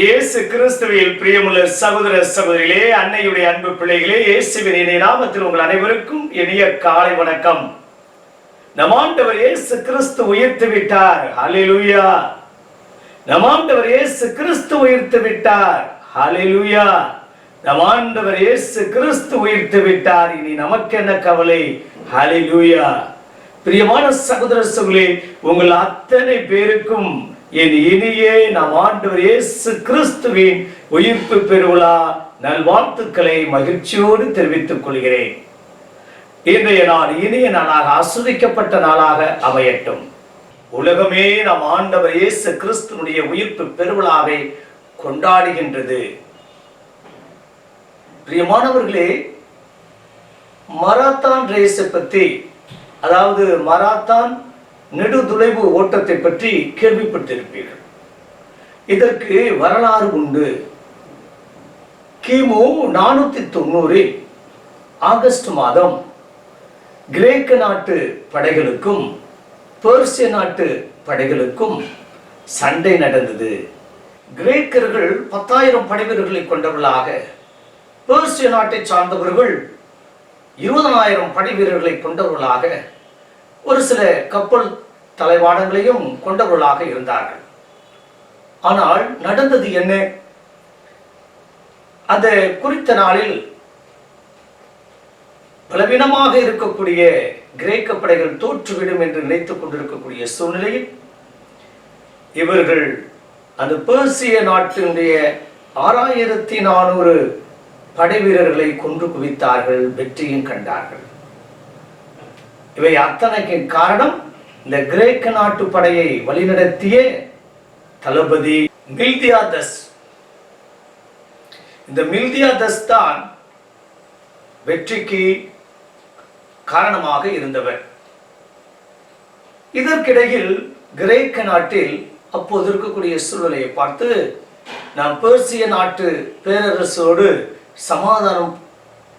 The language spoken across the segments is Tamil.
இயேசு கிறிஸ்துவில் பிரியமுள்ள சகோதர சகோதரிகளே அன்னையுடைய அன்பு பிள்ளைகளே இயேசுவின் இணைய நாமத்தில் உங்கள் அனைவருக்கும் இனிய காலை வணக்கம். நமாண்டவர் இயேசு கிறிஸ்து உயர்த்து விட்டார். ஹalleluya. நமாண்டவர் இயேசு கிறிஸ்து உயர்த்து விட்டார். ஹalleluya. நமாண்டவர் இயேசு கிறிஸ்து உயிர்த்து விட்டார். இனி நமக்கு என்ன கவலை? ஹalleluya. பிரியமான சகோதர சகோதரி உங்கள் அத்தனை பேருக்கும் என் இனியே நம் ஆண்டவர் இயேசு கிறிஸ்துவின் உயிர்ப்பு பெருவிழா நல்வாழ்த்துக்களை மகிழ்ச்சியோடு தெரிவித்துக் கொள்கிறேன். இன்றைய நாள் இனிய நாளாக ஆஸ்வதிக்கப்பட்ட நாளாக அமையட்டும். உலகமே நம் ஆண்டவர் இயேசு கிறிஸ்துவனுடைய உயிர்ப்பு பெருவிழாவை கொண்டாடுகின்றது. பிரியமானவர்களே மராத்தான் ரேஸை பற்றி அதாவது மராத்தான் நெடுதுளைவு ஓட்டத்தை பற்றி கேள்விப்பட்டிருப்பீர்கள். இதற்கு வரலாறு உண்டு. கிமு நானூத்தி தொண்ணூறில் ஆகஸ்ட் மாதம் கிரேக்க நாட்டு படைகளுக்கும் பெர்சிய நாட்டு படைகளுக்கும் சண்டை நடந்தது. கிரேக்கர்கள் பத்தாயிரம் படைவீரர்களை கொண்டவர்களாக பெர்சிய நாட்டை சார்ந்தவர்கள் இருபதனாயிரம் படைவீரர்களை கொண்டவர்களாக ஒரு சில கப்பல் தலைவாடங்களையும் கொண்டவர்களாக இருந்தார்கள். ஆனால் நடந்தது என்ன? அந்த குறித்த நாளில் பலவீனமாக இருக்கக்கூடிய கிரேக்க படைகள் தோற்றுவிடும் என்று நினைத்துக் கொண்டிருக்கக்கூடிய சூழ்நிலையில் இவர்கள் அந்த பேர்சிய நாட்டினுடைய ஆறாயிரத்தி நானூறு படை வீரர்களை கொன்று குவித்தார்கள் வெற்றியும் கண்டார்கள். இவை அத்தனைக்கு காரணம் இந்த கிரேக்க நாட்டு படையை வழிநடத்திய தளபதி மில்தியாதஸ். இந்த மில்தியாதஸ் தான் வெற்றிக்கு காரணமாக இருந்தவர். இதற்கிடையில் கிரேக்க நாட்டில் அப்போது இருக்கக்கூடிய சூழ்நிலையை பார்த்து நாம் பேர்சிய நாட்டு பேரரசோடு சமாதானம்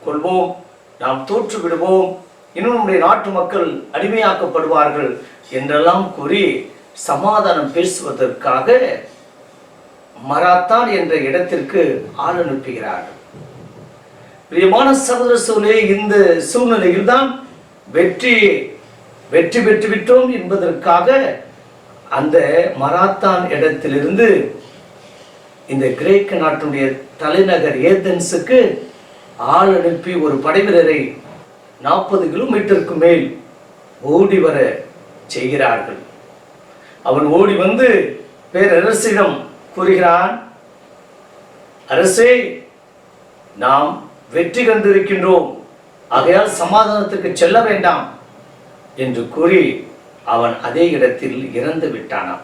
கொள்வோம் நாம் தோற்று விடுவோம் இன்னும் நம்முடைய நாட்டு மக்கள் அடிமையாக்கப்படுவார்கள் என்றெல்லாம் கூறி சமாதானம் பேசுவதற்காக மராத்தான் என்ற இடத்திற்கு ஆள் அனுப்புகிறார்கள். பிரியமான சகோதர சூழலே இந்த சூழ்நிலையில் தான் வெற்றி வெற்றி பெற்று விட்டோம் என்பதற்காக அந்த மராத்தான் இடத்திலிருந்து இந்த கிரேக்க நாட்டினுடைய தலைநகர் ஏதென்ஸுக்கு ஆள் அனுப்பி ஒரு படைவீரரை நாற்பது கிலோமீட்டருக்கு மேல் ஓடி வர செய்கிறார்கள். அவன் ஓடி வந்து பேரரசிடம் கூறுகிறான் அரசே நாம் வெற்றி கண்டிருக்கின்றோம். ஆகையால் சமாதானத்துக்கு செல்ல வேண்டாம் என்று கூறி அவன் அதே இடத்தில் இறந்து விட்டானாம்.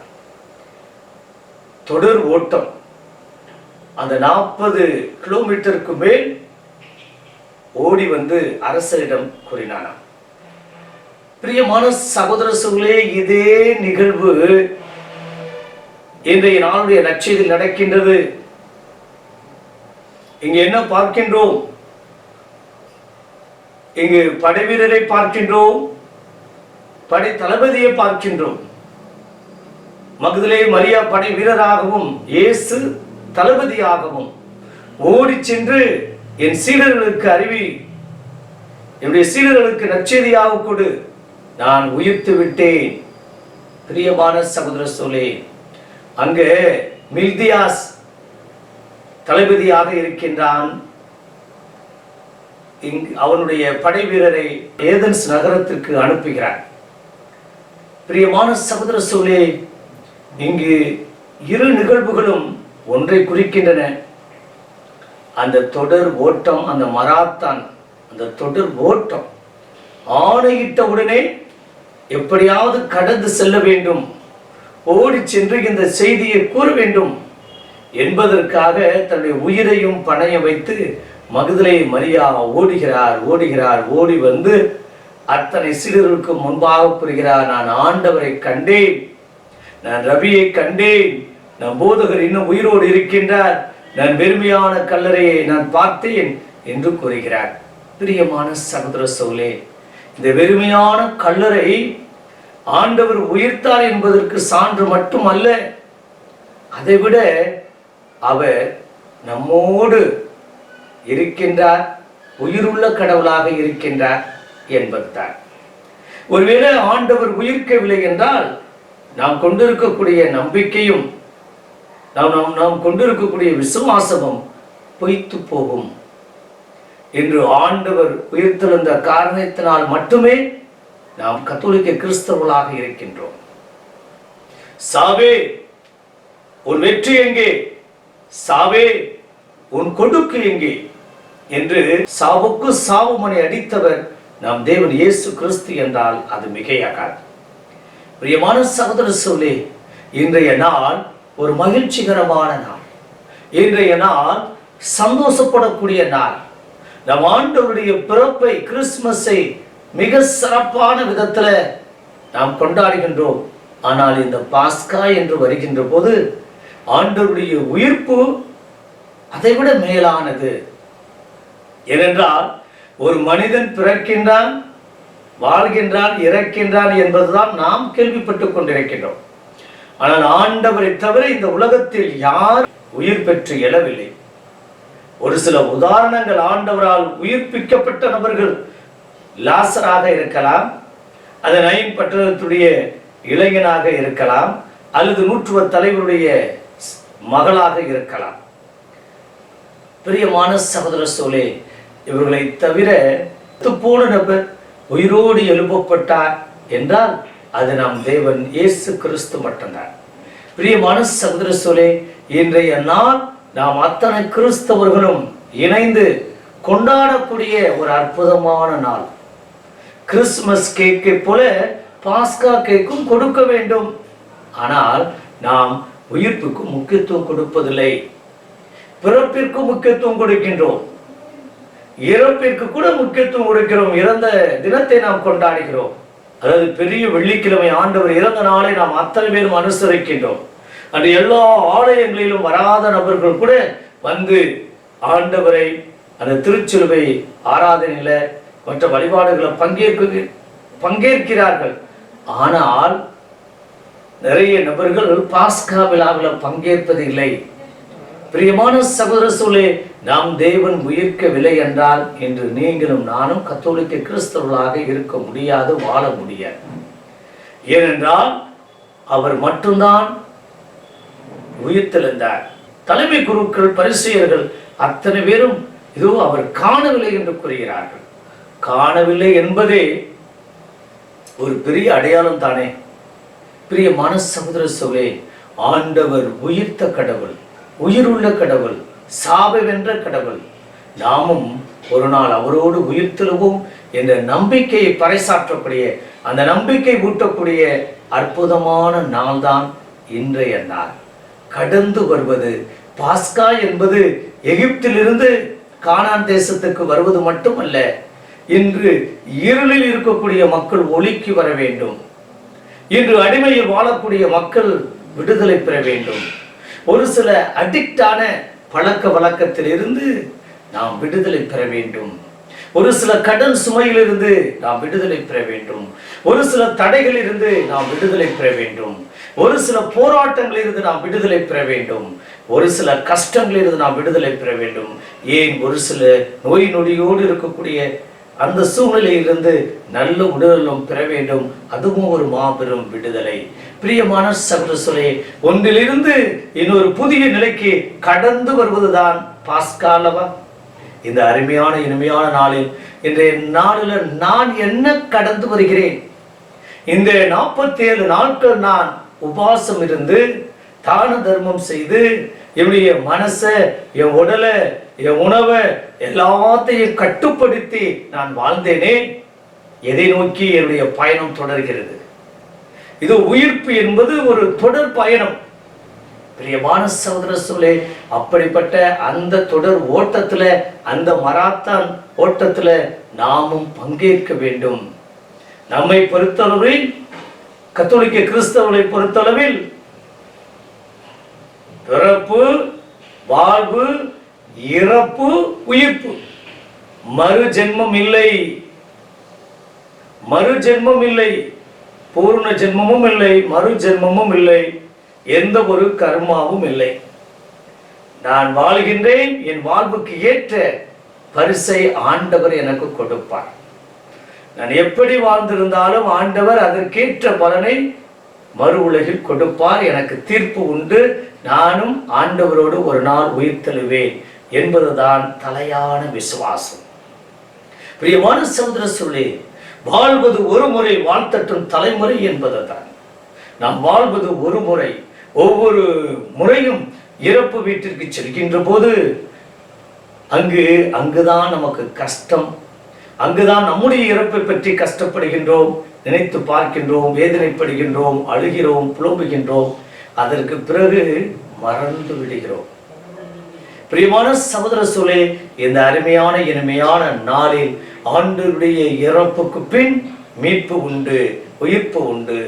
தொடர் ஓட்டம் அந்த நாற்பது கிலோமீட்டருக்கு மேல் ஓடி வந்து அரசரிடம் கூறினானாம் பிரியமான சகோதர சூழலே இதே நிகழ்வு இன்றைய நாளுடைய நச்செய்தியில் நடக்கின்றது. இங்கு என்ன பார்க்கின்றோம்? இங்கு படை வீரரை பார்க்கின்றோம் படை தளபதியை பார்க்கின்றோம். மகதிலே மரியா படை வீரராகவும் இயேசு தளபதியாகவும் ஓடி சென்று என் சீடர்களுக்கு அறிவி என்னுடைய சீடர்களுக்கு நற்செய்தியாக கொடு. நான் உயிர்த்து விட்டேன். பிரியமான சகோதர சோலே அங்கு மில்தியாஸ் தளபதியாக இருக்கின்றான். இங்கு அவனுடைய படை வீரரை ஏதன்ஸ் நகரத்திற்கு அனுப்புகிறான் பிரியமான சகோதர சோலே இங்கு இரு நிகழ்வுகளும் ஒன்றை குறிக்கின்றன. அந்த தொடர் ஓட்டம் அந்த மராத்தான் அந்த தொடர் ஓட்டம் ஆணையிட்ட உடனே எப்படியாவது கடந்து செல்ல வேண்டும். ஓடி சென்று இந்த செய்தியை கூற வேண்டும் என்பதற்காக தன்னுடைய உயிரையும் பணைய வைத்து மகுதலை மரியா ஓடுகிறார் ஓடுகிறார் ஓடி வந்து அத்தனை சிறுவர்களுக்கு முன்பாக புரிகிறார். நான் ஆண்டவரை கண்டேன் நான் ரவியை கண்டேன் நான் போதகர் இன்னும் உயிரோடு இருக்கின்றார். நான் வெறுமையான கல்லறையை நான் பார்த்தேன் என்று கூறுகிறார். பிரியமான சகோதர சோலே இந்த வெறுமையான கல்லறை ஆண்டவர் உயிர்த்தார் என்பதற்கு சான்று மட்டும் அல்ல அதைவிட அவர் நம்மோடு இருக்கின்றார் உயிருள்ள கடவுளாக இருக்கின்றார் என்பதுதான். ஒருவேளை ஆண்டவர் உயிர்க்கவில்லை என்றால் நாம் கொண்டிருக்கக்கூடிய நம்பிக்கையும் நாம் நாம் நாம் கொண்டிருக்கக்கூடிய விசுவாசமும் பொய்த்து போகும். என்று ஆண்டவர் உயிர்த்தெழுந்த காரணத்தினால் மட்டுமே நாம் கத்தோலிக்க கிறிஸ்தவர்களாக இருக்கின்றோம். சாவே உன் வெற்றி எங்கே? சாவே உன் கொடுக்கு எங்கே? என்று சாவுக்கு சாவுமனை அடித்தவர் நாம் தேவன் இயேசு கிறிஸ்து என்றால் அது மிகையாகாது. பிரியமான சகோதர சொல்லி இன்றைய நாள் ஒரு மகிழ்ச்சிகரமான நாள். இன்றைய நாள் சந்தோஷப்படக்கூடிய நாள். நம் ஆண்டவருடைய பிறப்பை கிறிஸ்துமஸை மிக சிறப்பான விதத்தில் நாம் கொண்டாடுகின்றோம். ஆனால் இந்த பாஸ்கா என்று வருகின்ற போது ஆண்டவருடைய உயிர்ப்பு அதைவிட மேலானது. ஏனென்றால் ஒரு மனிதன் பிறக்கின்றான் வாழ்கின்றான் இறக்கின்றான் என்பதுதான் நாம் கேள்விப்பட்டுக் கொண்டிருக்கின்றோம். ஆனால் ஆண்டவரை தவிர இந்த உலகத்தில் யார் உயிர் பெற்று எழவில்லை? ஒரு சில உதாரணங்கள் ஆண்டவரால் உயிர்ப்பிக்கப்பட்ட நபர்கள் லாசராக இருக்கலாம் அது நயம் பட்டணத்துடைய இளைஞனாக இருக்கலாம் அல்லது நூற்றுவ தலைவருடைய மகளாக இருக்கலாம். பிரியமான சகோதர சோலே இவர்களை தவிர போன நபர் உயிரோடு எழுப்பப்பட்டார் என்றால் அது நம் தேவன் இயேசு கிறிஸ்து மட்டும்தான். பிரியமான சகோதர சோலே இன்றைய நாள் நாம் அத்தனை கிறிஸ்தவர்களும் இணைந்து கொண்டாடக்கூடிய ஒரு அற்புதமான நாள். கிறிஸ்துமஸ் கேக்கை போல பாஸ்கா கேக்கும் கொடுக்க வேண்டும். ஆனால் நாம் உயிர்ப்புக்கு முக்கியத்துவம் கொடுப்பதில்லை. பிறப்பிற்கு முக்கியத்துவம் கொடுக்கின்றோம். இறப்பிற்கு கூட முக்கியத்துவம் கொடுக்கிறோம். இறந்த தினத்தை நாம் கொண்டாடுகிறோம். அதாவது பெரிய வெள்ளிக்கிழமை ஆண்டவர் இறந்த நாளை நாம் அத்தனை பேரும் அனுசரிக்கின்றோம். அன்று எல்லா ஆலயங்களிலும் வராத நபர்கள் கூட வந்து ஆண்டவரை அந்த திருச்சிலுவை ஆராதனையில மற்ற வழிபாடுகளை பங்கேற்க பங்கேற்கிறார்கள். ஆனால் நிறைய நபர்கள் பாஸ்கா விழாவில் பங்கேற்பதில்லை. பிரியமான சகோதர சூழலே நாம் தேவன் உயிர்க்கவில்லை என்றால் இன்று நீங்களும் நானும் கத்தோலிக்க கிறிஸ்தவர்களாக இருக்க முடியாது வாழ முடியாது. ஏனென்றால் அவர் மட்டும்தான் உயிர்த்தெழுந்தார். தலைமை குருக்கள் பரிசெயர்கள் அத்தனை பேரும் இதோ அவர் காணவில்லை என்று கூறுகிறார்கள். காணவில்லை என்பதே ஒரு பெரிய அடையாளம் தானே பிரியமான சகோதர சோலே ஆண்டவர் உயிர்த்த கடவுள். உயிருள்ள கடவுள் சாபவென்ற கடவுள். நாமும் ஒரு நாள் அவரோடு உயிர்த்தெழுவோம் என்ற நம்பிக்கையை பறைசாற்றக்கூடிய அந்த நம்பிக்கை ஊட்டக்கூடிய அற்புதமான நாள்தான் இன்றைய நாள். கடந்து வருவது பாஸ்கா என்பது எகிப்திலிருந்து கானான் தேசத்துக்கு வருவது மட்டுமல்ல இன்று இருளில் இருக்கக்கூடிய மக்கள் ஒளிக்கு வர வேண்டும். இன்று அடிமையில் வாழக்கூடிய மக்கள் விடுதலை பெற வேண்டும். ஒரு சில அடிக்டான பழக்க வழக்கத்திலிருந்து நாம் விடுதலை பெற வேண்டும். ஒரு சில கடன் சுமையிலிருந்து நாம் விடுதலை பெற வேண்டும். ஒரு சில தடைகளில் இருந்து நாம் விடுதலை பெற வேண்டும். ஒரு சில போராட்டங்களிலிருந்து நாம் விடுதலை பெற வேண்டும். ஒரு சில கஷ்டங்களிலிருந்து நாம் விடுதலை பெற வேண்டும். ஏன் ஒரு சில நோய் நொடியோடு இருக்கக்கூடிய அந்த சூழ்நிலையிலிருந்து நல்ல உடலும் பெற வேண்டும். அதுவும் ஒரு மாபெரும் விடுதலை. பிரியமான சகோதர ஒன்றிலிருந்து இன்னொரு புதிய நிலைக்கு கடந்து வருவதுதான் பாஸ்காலவா இந்த அருமையான இனிமையான நாளில் இன்றைய நாளில் நான் என்ன கடந்து வருகிறேன்? இந்த நாற்பத்தி ஏழு நாட்கள் நான் உபாசம் இருந்து தான தர்மம் செய்து என்னுடைய மனசை என் உடலை என் உணவை எல்லாத்தையும் கட்டுப்படுத்தி நான் வாழ்ந்தேனே எதை நோக்கி என்னுடைய பயணம் தொடர்கிறது? இது உயிர்ப்பு என்பது ஒரு தொடர் பயணம். பிரியமான சகோதர சோழே அப்படிப்பட்ட அந்த தொடர் ஓட்டத்தில் அந்த மராத்தான் ஓட்டத்தில் நாமும் பங்கேற்க வேண்டும். நம்மை பொறுத்தளவில் கத்தோலிக்க கிறிஸ்தவர்களை பொறுத்தளவில் பிறப்பு வாழ்வு இறப்பு உயிர்ப்பு. மறு ஜென்மம் இல்லை மறு ஜென்மம் இல்லை பூர்ண ஜென்மமும் இல்லை மறு ஜென்மமும் இல்லை எந்த ஒரு கர்மாவும் இல்லை நான் வாழ்கின்றேன் என் வாழ்வுக்கு ஏற்ற பரிசை ஆண்டவர் எனக்கு கொடுப்பார். நான் எப்படி வாழ்ந்திருந்தாலும் ஆண்டவர் அதற்கேற்ற பலனை மறு உலகில் கொடுப்பார். எனக்கு தீர்ப்பு உண்டு. நானும் ஆண்டவரோடு ஒரு நாள் உயிர்த்தெழுவேன். என்பதுதான் தலையான விசுவாசம். பிரியமான சமுதிர சொல்லி வாழ்வது ஒரு முறை வாழ்த்தட்டும் தலைமுறை என்பதுதான். நாம் வாழ்வது ஒரு முறை ஒவ்வொரு முறையும் இறப்பு வீட்டிற்கு செல்கின்ற போது அங்கு அங்குதான் நமக்கு கஷ்டம். அங்குதான் நம்முடைய இறப்பை பற்றி கஷ்டப்படுகின்றோம் நினைத்து பார்க்கின்றோம் வேதனைப்படுகின்றோம் அழுகிறோம் புலம்புகின்றோம். அதற்கு பிறகு மறந்து விடுகிறோம். பிரியமான சகோதர சூழே இந்த அருமையான இனிமையான நாளில் ஆண்டுடைய இறப்புக்கு பின் மீட்பு உண்டு உயிர்ப்பு உண்டு.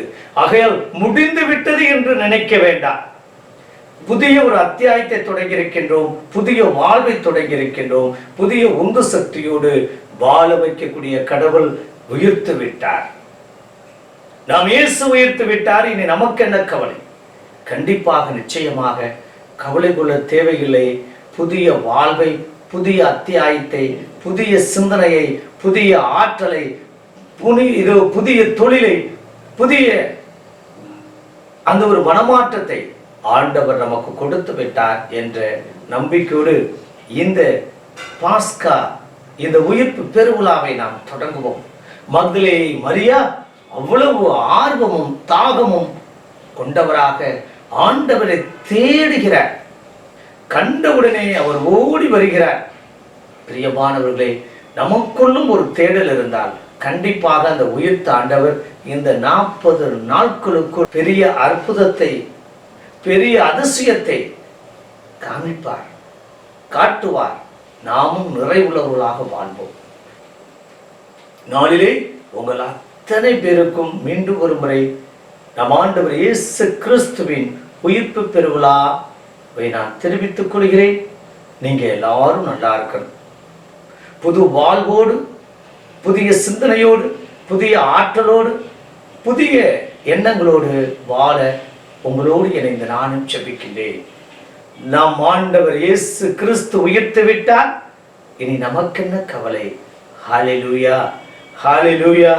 ஆகையால் முடிந்து விட்டது என்று நினைக்க வேண்டாம். புதிய ஒரு அத்தியாயத்தை தொடங்கி இருக்கின்றோம் புதிய வாழ்வை தொடங்கி இருக்கின்றோம் புதிய உந்து சக்தியோடு வாழ வைக்கக்கூடிய கடவுள் உயிர்த்து விட்டார். நாம் இயேசு உயிர்த்து விட்டார் இனி நமக்கு என்ன கவலை? கண்டிப்பாக நிச்சயமாக கவலை கொள்ள தேவையில்லை. புதிய வாழ்வை புதிய அத்தியாயத்தை புதிய சிந்தனையை புதிய ஆற்றலை புனி இது புதிய தொழிலை புதிய அந்த ஒரு மனமாற்றத்தை ஆண்டவர் நமக்கு கொடுத்து விட்டார் என்ற நம்பிக்கையோடு இந்த பாஸ்கா இந்த உயிர்ப்பு பெருவிழாவை நாம் தொடங்குவோம். மகளே மரியா அவ்வளவு ஆர்வமும் தாகமும் கொண்டவராக ஆண்டவரை தேடுகிற கண்டவுடனே அவர் ஓடி வருகிறார். பிரியமானவர்களே நமக்குள்ளும் ஒரு தேடல் இருந்தால் கண்டிப்பாக அந்த உயிர்த்த ஆண்டவர் இந்த நாற்பது நாட்களுக்குள் பெரிய அற்புதத்தை பெரிய அதிசயத்தை காமிப்பார் காட்டுவார். நாமும் நிறைவுள்ளவர்களாக வாழ்வோம். நாளிலே உங்கள் அத்தனை பேருக்கும் மீண்டும் ஒரு முறை நம் ஆண்டவர் இயேசு கிறிஸ்துவின் உயிர்ப்பு பெருவிழாவை நான் தெரிவித்துக் கொள்கிறேன். நீங்க எல்லாரும் நல்லா இருக்கணும். புது வாழ்வோடு புதிய சிந்தனையோடு புதிய ஆற்றலோடு புதிய எண்ணங்களோடு வாழ உங்களோடு இணைந்து நானும் செபிக்கின்றேன். நாம் ஆண்டவர் இயேசு கிறிஸ்து உயர்த்து விட்டார். இனி நமக்கென்ன கவலை? Hallelujah hallelujah